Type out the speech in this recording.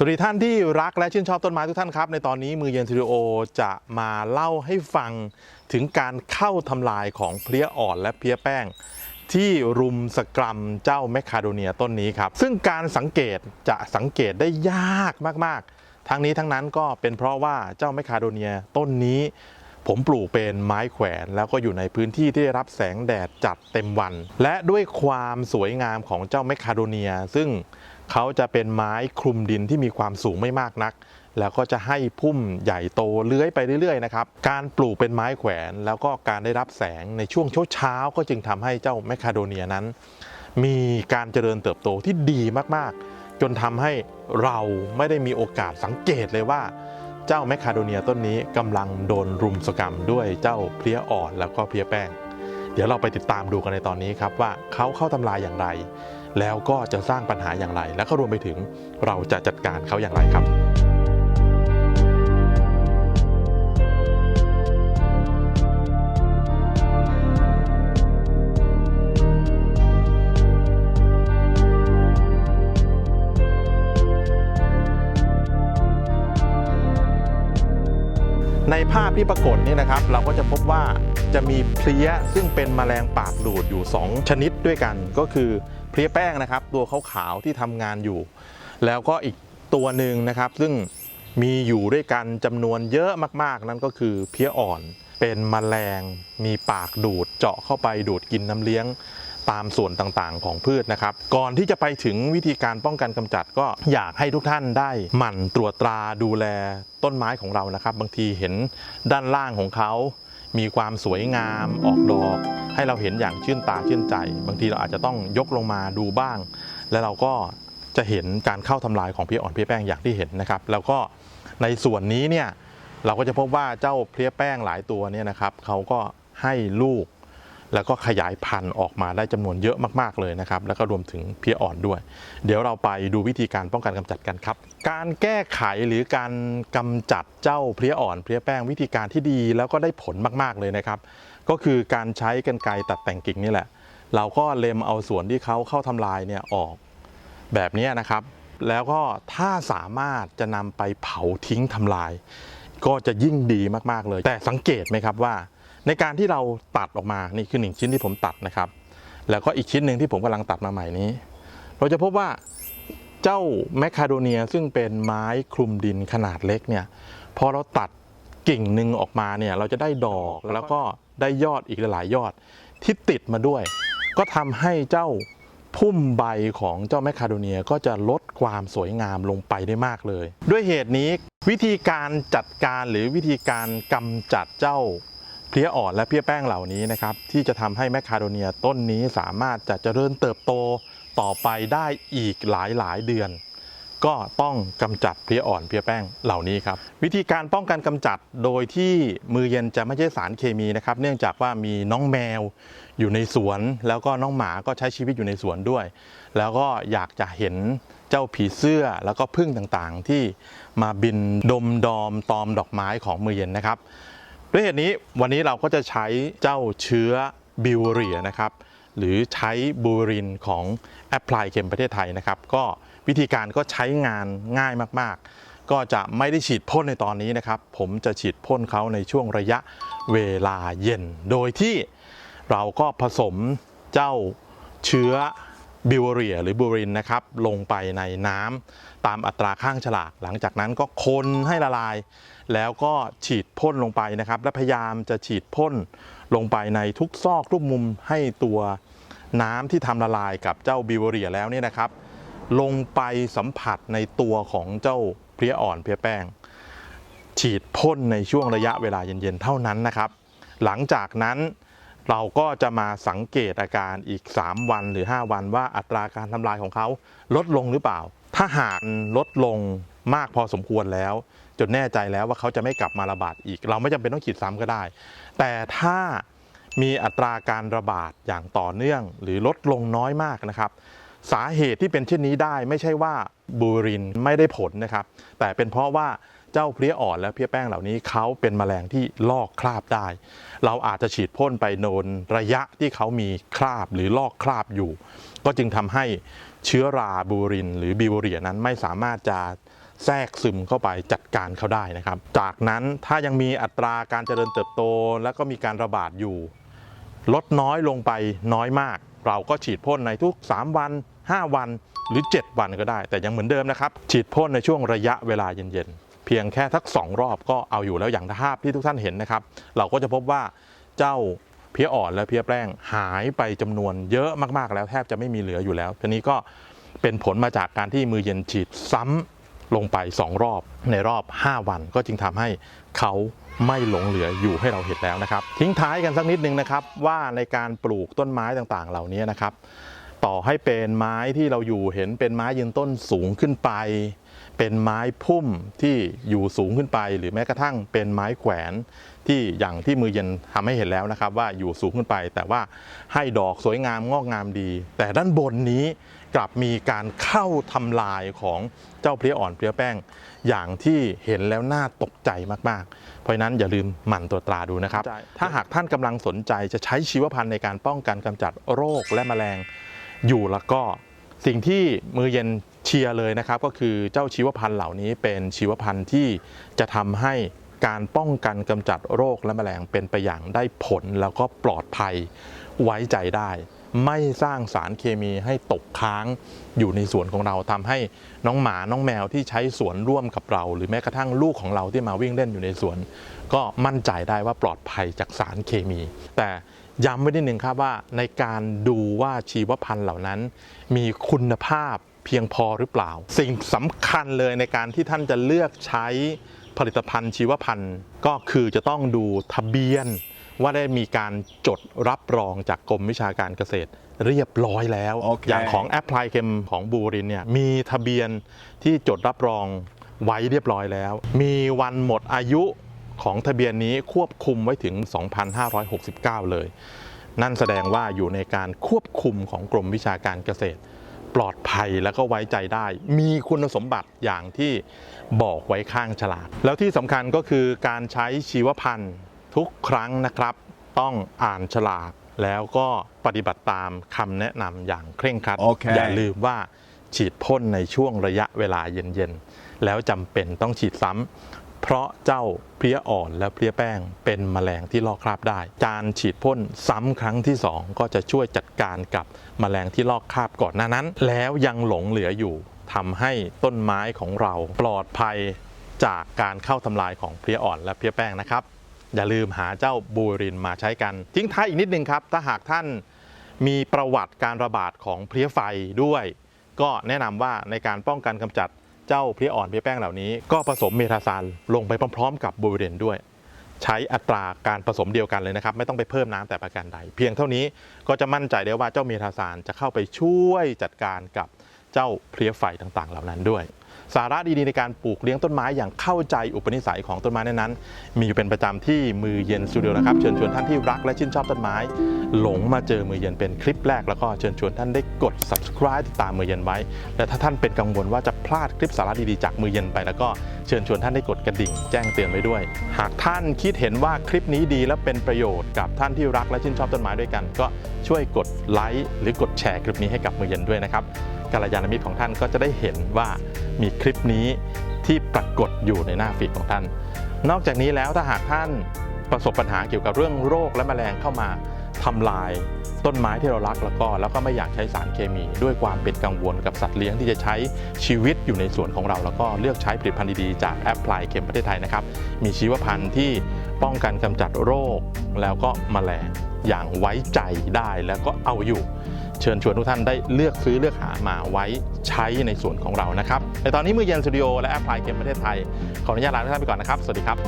สวัสดีท่านที่รักและชื่นชอบต้นไม้ทุกท่านครับ ในตอนนี้มือเย็นสตูดิโอจะมาเล่าให้ฟังถึงการเข้าทำลายของเพลี้ยอ่อนและเพลี้ยแป้ง ที่รุมสกรัมเจ้าแมคคาโดเนียต้นนี้ครับ ซึ่งการสังเกตจะสังเกตได้ยากมากๆ ทั้งนี้ทั้งนั้นก็เป็นเพราะว่าเจ้าแมคคาโดเนียต้นนี้ ผมปลูกเป็นไม้แขวน แล้วก็อยู่ในพื้นที่ที่ได้รับแสงแดดจัดเต็มวัน และด้วยความสวยงามของเจ้าแมคคาโดเนีย ซึ่ง เขาจะเป็นไม้คลุมดินที่มีความสูงไม่มากนัก แล้วก็จะให้พุ่มใหญ่โตเลื้อยไปเรื่อยๆนะครับ การปลูกเป็นไม้แขวนแล้วก็การได้รับแสงในช่วงเช้าๆก็จึงทำให้เจ้าแมคคาโดเนียนั้น มีการเจริญเติบโตที่ดีมากๆ จนทำให้เราไม่ได้มีโอกาสสังเกตเลยว่าเจ้าแมคคาโดเนียต้นนี้กำลังโดนรุมสกรรมด้วยเจ้าเพลี้ยอ่อนแล้วก็เพลี้ยแป้ง เดี๋ยวเราไปติดตามดูกันในตอนนี้ครับว่าเขาเข้าทำลายอย่างไร แล้วก็จะสร้างปัญหาอย่างไร และก็รวมไปถึงเราจะจัดการเขาอย่างไรครับในภาพที่ปรากฏนี่นะครับ เราก็จะพบว่าจะมีเพลี้ยซึ่งเป็นแมลงปากดูดอยู่ 2 ชนิด ด้วยกันก็คือเพลียแป้งนะครับ ตัวขาวๆที่ทำงานอยู่ แล้วก็อีกตัวหนึ่งนะครับ ซึ่งมีอยู่ด้วยกันจำนวนเยอะมากๆ นั่นก็คือเพี้ยอ่อนเป็นแมลงมีปากดูดเจาะเข้าไปดูดกินน้ำเลี้ยงตามส่วนต่างๆ ของพืชนะครับ ก่อนที่จะไปถึงวิธีการป้องกันกำจัดก็อยากให้ทุกท่านได้หมั่นตรวจตราดูแลต้นไม้ของเรานะครับ บางทีเห็นด้านล่างของเขา มีความสวยงามออกดอก ให้เราเห็นอย่างชื่นตาชื่นใจ บางทีเราอาจจะต้องยกลงมาดูบ้าง แล้วเราก็จะเห็นการเข้าทำลายของเพลี้ยอ่อนเพลี้ยแป้งอย่างที่เห็นนะครับ แล้วก็ในส่วนนี้เนี่ยเราก็จะพบว่าเจ้าเพลี้ยแป้งหลายตัวเนี่ยนะครับเขาก็ให้ลูก แล้วก็ขยายพันธุ์ออกมาได้จำนวนเยอะมากๆเลยนะครับ แล้วก็รวมถึงเพียอ่อนด้วย เดี๋ยวเราไปดูวิธีการป้องกันกำจัดกันครับ การแก้ไขหรือการกำจัดเจ้าเพียอ่อนเพียแป้งวิธีการที่ดีแล้วก็ได้ผลมากๆเลยนะครับ ก็คือการใช้กรรไกรตัดแต่งกิ่งนี่แหละ เราก็เล็มเอาส่วนที่เขาเข้าทำลายเนี่ยออกแบบนี้นะครับ แล้วก็ถ้าสามารถจะนำไปเผาทิ้งทำลาย ก็จะยิ่งดีมากๆเลย แต่สังเกตไหมครับว่า ในการที่เราตัดออกมานี่คือหนึ่งชิ้นที่ผมตัดนะครับ แล้วก็อีกชิ้นหนึ่งที่ผมกำลังตัดมาใหม่นี้ เราจะพบว่าเจ้าแมคคาโดเนียซึ่งเป็นไม้คลุมดินขนาดเล็กเนี่ยพอเราตัดกิ่งหนึ่งออกมาเนี่ยเราจะได้ดอกแล้วก็ได้ยอดอีกหลายยอดที่ติดมาด้วย ก็ทำให้เจ้าพุ่มใบของเจ้าแมคคาโดเนียก็จะลดความสวยงามลงไปได้มากเลย ด้วยเหตุนี้วิธีการจัดการหรือวิธีการกำจัดเจ้า เพลี้ยอ่อนและเพลี้ยแป้งเหล่านี้นะครับที่จะทำให้แมคคาโดเนียต้นนี้สามารถจะเจริญเติบโตต่อไปได้อีกหลายหลายเดือน ก็ต้องกำจัดเพลี้ยอ่อนเพลี้ยแป้งเหล่านี้ครับวิธีการป้องกันกำจัดโดยที่มือเย็นจะไม่ใช่สารเคมีนะครับ เนื่องจากว่ามีน้องแมวอยู่ในสวน แล้วก็น้องหมาก็ใช้ชีวิตอยู่ในสวนด้วย แล้วก็อยากจะเห็นเจ้าผีเสื้อแล้วก็พึ่งต่างๆ ที่มาบินดมดอมตอมดอกไม้ของมือเย็นนะครับ ด้วยเหตุนี้วันนี้เราก็จะใช้เจ้าเชื้อบิวเรียนะครับ หรือใช้บูรินของแอปพลายเข็มประเทศไทยนะครับ ก็วิธีการก็ใช้งานง่ายมากๆ ก็จะไม่ได้ฉีดพ่นในตอนนี้นะครับ ผมจะฉีดพ่นเขาในช่วงระยะเวลาเย็น โดยที่เราก็ผสมเจ้าเชื้อ บิวเรียหรือบูรินนะครับลงไปในน้ำตามอัตราข้างฉลาก หลังจากนั้นก็คนให้ละลาย แล้วก็ฉีดพ่นลงไปนะครับ และพยายามจะฉีดพ่นลงไปในทุกซอกทุกมุมให้ตัวน้ำที่ทำละลายกับเจ้าบิวเรียแล้วเนี่ยนะครับ ลงไปสัมผัสในตัวของเจ้าเพลียอ่อนเพลียแป้ง ฉีดพ่นในช่วงระยะเวลาเย็นๆเท่านั้นนะครับ หลังจากนั้น เราก็จะมาสังเกตอาการอีก 3 วันหรือ 5 วันว่าอัตราการทำลายของเขาลดลงหรือเปล่า ถ้าหากลดลงมากพอสมควรแล้ว จนแน่ใจแล้วว่าเขาจะไม่กลับมาระบาดอีก เราไม่จำเป็นต้องฉีดซ้ำก็ได้ แต่ถ้ามีอัตราการระบาดอย่างต่อเนื่อง หรือลดลงน้อยมากนะครับ สาเหตุที่เป็นเช่นนี้ได้ไม่ใช่ว่าบูรินไม่ได้ผลนะครับ แต่เป็นเพราะว่า เจ้าเพลี้ยอ่อนและเพลี้ยแป้งเหล่านี้เขาเป็นแมลงที่ลอกคราบได้ เราอาจจะฉีดพ่นไปโนนระยะที่เขามีคราบหรือลอกคราบอยู่ ก็จึงทำให้เชื้อราบูริน หรือบิวเรียนั้นไม่สามารถจะแทรกซึมเข้าไปจัดการเขาได้นะครับ จากนั้นถ้ายังมีอัตราการเจริญเติบโต แล้วก็มีการระบาดอยู่ ลดน้อยลงไปน้อยมาก เราก็ฉีดพ่นในทุก 3 วัน 5 วันหรือ 7 วันก็ได้ แต่ยังเหมือนเดิมนะครับ ฉีดพ่นในช่วงระยะเวลาเย็นๆ เพียงแค่ทัก 2 รอบก็เอาอยู่แล้วอย่างภาพที่ทุกท่านเห็นนะครับ เราก็จะพบว่าเจ้าเพี้ยอ่อนและเพี้ยแป้งหายไปจำนวนเยอะมากๆแล้วแทบจะไม่มีเหลืออยู่แล้วทีนี้ก็เป็นผลมาจากการที่มือเย็นฉีดซ้ำลงไป 2 รอบในรอบ 5 วัน ก็จึงทำให้เขาไม่หลงเหลืออยู่ให้เราเห็นแล้วนะครับ ทิ้งท้ายกันสักนิดนึงนะครับ ว่าในการปลูกต้นไม้ต่างๆ เหล่านี้นะครับ ต่อให้เป็นไม้ที่เราอยู่เห็นเป็นไม้ยืนต้นสูงขึ้นไป เป็นไม้พุ่มที่อยู่สูงขึ้นไป หรือแม้กระทั่งเป็นไม้แขวนที่อย่างที่มือเย็นทำให้เห็นแล้วนะครับ ว่าอยู่สูงขึ้นไป แต่ว่าให้ดอกสวยงามงอกงามดี แต่ด้านบนนี้กลับมีการเข้าทำลายของเจ้าเพลี้ยอ่อนเพลี้ยแป้ง อย่างที่เห็นแล้วน่าตกใจมากๆ เพราะฉะนั้นอย่าลืมหมั่นตรวจตราดูนะครับ ถ้าหากท่านกำลังสนใจจะใช้ชีวพันธุ์ในการป้องกันกำจัดโรคและแมลง อยู่แล้วก็สิ่งที่มือเย็น เชียร์เลยนะครับก็คือเจ้าชีวพันธุ์เหล่านี้เป็นชีวพันธุ์ที่จะทำให้การป้องกันกำจัดโรคและแมลงเป็นไปอย่างได้ผลแล้วก็ปลอดภัยไว้ใจได้ ไม่สร้างสารเคมีให้ตกค้างอยู่ในสวนของเราทำให้น้องหมาน้องแมวที่ใช้สวนร่วมกับเรา หรือแม้กระทั่งลูกของเราที่มาวิ่งเล่นอยู่ในสวน ก็มั่นใจได้ว่าปลอดภัยจากสารเคมี แต่ ย้ำไว้นิดนึงครับว่าในการดูว่าชีวพันธุ์เหล่านั้น มีคุณภาพเพียงพอหรือเปล่า สิ่งสำคัญเลยในการที่ท่านจะเลือกใช้ผลิตภัณฑ์ชีวพันธุ์ก็คือจะต้องดูทะเบียน ว่าได้มีการจดรับรองจากกรมวิชาการเกษตรเรียบร้อยแล้วโอเคอย่างของแอปพลายเคมของบูรินเนี่ยมีทะเบียนที่จดรับรองไว้เรียบร้อยแล้ว มีวันหมดอายุ ของทะเบียนนี้ควบคุมไว้ถึง 2,569 เลย นั่นแสดงว่าอยู่ในการควบคุมของกรมวิชาการเกษตร ปลอดภัยแล้วก็ไว้ใจได้ มีคุณสมบัติอย่างที่บอกไว้ข้างฉลากแล้วที่สำคัญก็คือการใช้ชีวพันธุ์ทุกครั้งนะครับ ต้องอ่านฉลากแล้วก็ปฏิบัติตามคำแนะนำอย่างเคร่งครัดโอเคอย่าลืมว่าฉีดพ่นในช่วงระยะเวลาเย็นๆ แล้วจำเป็นต้องฉีดซ้ำ เพราะเจ้าเพลี้ยอ่อนและเพลี้ยแป้งเป็นแมลงที่ลอกคราบได้ การฉีดพ่นซ้ำครั้งที่ 2 ก็จะช่วยจัดการกับแมลงที่ลอกคราบก่อนหน้านั้น แล้วยังหลงเหลืออยู่ทำให้ต้นไม้ของเราปลอดภัยจากการเข้าทำลายของเพลี้ยอ่อนและเพลี้ยแป้งนะครับ อย่าลืมหาเจ้าบูรินมาใช้กัน ทิ้งท้ายอีกนิดนึงครับ ถ้าหากท่านมีประวัติการระบาดของเพลี้ยไฟด้วย ก็แนะนำว่าในการป้องกันกำจัด เจ้าเพลี้ยอ่อนเพลี้ยแป้งเหล่านี้ ก็ผสมเมทาซานลงไปพร้อม ๆ กับบูรินด้วย ใช้อัตราการผสมเดียวกันเลยนะครับ ไม่ต้องไปเพิ่มน้ำแต่ประการใด เพียงเท่านี้ก็จะมั่นใจได้ว่าเจ้าเมทาซานจะเข้าไปช่วยจัดการกับ เจ้าเพลี้ยไฟต่างๆ เหล่านั้นด้วย สาระดีๆในการปลูกเลี้ยงต้นไม้อย่างเข้าใจอุปนิสัยของต้นไม้นั้นๆมีอยู่เป็นประจำที่มือเย็นสตูดิโอนะครับเชิญชวนท่านที่รักและชื่นชอบต้นไม้ หลงมาเจอมือเย็นเป็นคลิปแรกแล้วก็เชิญชวนท่านได้กด subscribe ติดตามมือเย็นไว้ และถ้าท่านเป็นกังวลว่าจะพลาดคลิปสาระดีๆจากมือเย็นไปแล้วก็เชิญชวนท่านได้กดกระดิ่งแจ้งเตือนไว้ด้วย หากท่านคิดเห็นว่าคลิปนี้ดีและเป็นประโยชน์กับท่านที่รักและชื่นชอบต้นไม้ด้วยกัน ก็ช่วยกดไลค์หรือกดแชร์คลิปนี้ให้กับมือเย็นด้วยนะครับ กัลยาณมิตรของท่านก็จะได้เห็นว่ามีคลิปนี้ที่ปรากฏอยู่ในหน้าฟีดของท่าน นอกจากนี้แล้วถ้าหากท่านประสบปัญหาเกี่ยวกับเรื่องโรคและแมลงเข้ามาทำลายต้นไม้ที่เรารักแล้วก็แล้วก็ไม่อยากใช้สารเคมี ด้วยความเป็นกังวลกับสัตว์เลี้ยงที่จะใช้ชีวิตอยู่ในสวนของเรา แล้วก็เลือกใช้ผลิตภัณฑ์ดีๆจากแอปพลายเคมประเทศไทยนะครับมีชีวพันธุ์ที่ ป้องกันกำจัดโรค แล้วก็แมลงอย่างไว้ใจได้แล้วก็เอาอยู่ เชิญชวนทุกท่านได้เลือกซื้อเลือกหามาไว้ใช้ในส่วนของเรานะครับในตอนนี้มือเย็นสตูดิโอและแอปพลายเกมประเทศไทย ขออนุญาตลาทุกท่านไปก่อนนะครับ สวัสดีครับ